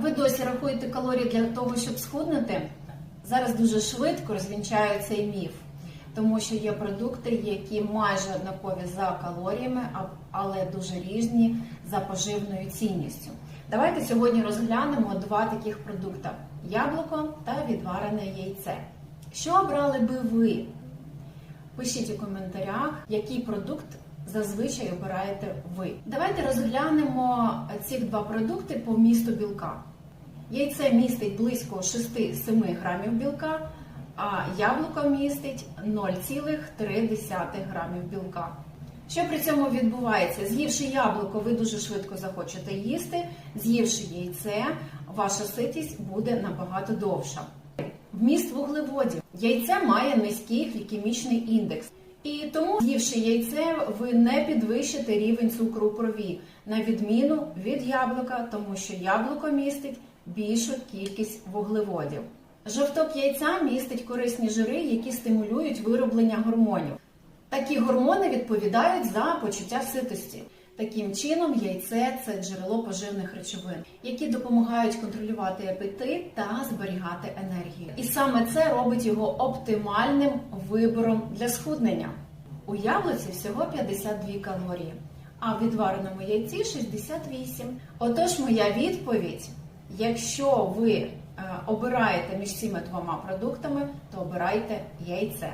Ви досі рахуєте калорії для того, щоб схуднути? Зараз дуже швидко розвінчаю цей міф, тому що є продукти, які майже однакові за калоріями, але дуже різні за поживною цінністю. Давайте сьогодні розглянемо два таких продукти: яблуко та відварене яйце. Що обрали би ви? Пишіть у коментарях, який продукт зазвичай обираєте ви. Давайте розглянемо ці два продукти по вмісту білка. Яйце містить близько 6-7 грамів білка, а яблуко містить 0,3 грамів білка. Що при цьому відбувається? З'ївши яблуко, ви дуже швидко захочете їсти. З'ївши яйце, ваша ситість буде набагато довша. Вміст вуглеводів. Яйце має низький глікемічний індекс. І тому, з'ївши яйце, ви не підвищите рівень цукру у крові, на відміну від яблука, тому що яблуко містить більшу кількість вуглеводів. Жовток яйця містить корисні жири, які стимулюють вироблення гормонів. Такі гормони відповідають за почуття ситості. Таким чином, яйце це джерело поживних речовин, які допомагають контролювати апетит та зберігати енергію. І саме це робить його оптимальним вибором для схуднення. У яблуці всього 52 калорії, а в відвареному яйці 68. Отож, моя відповідь: якщо ви е, обираєте між цими двома продуктами, то обирайте яйце.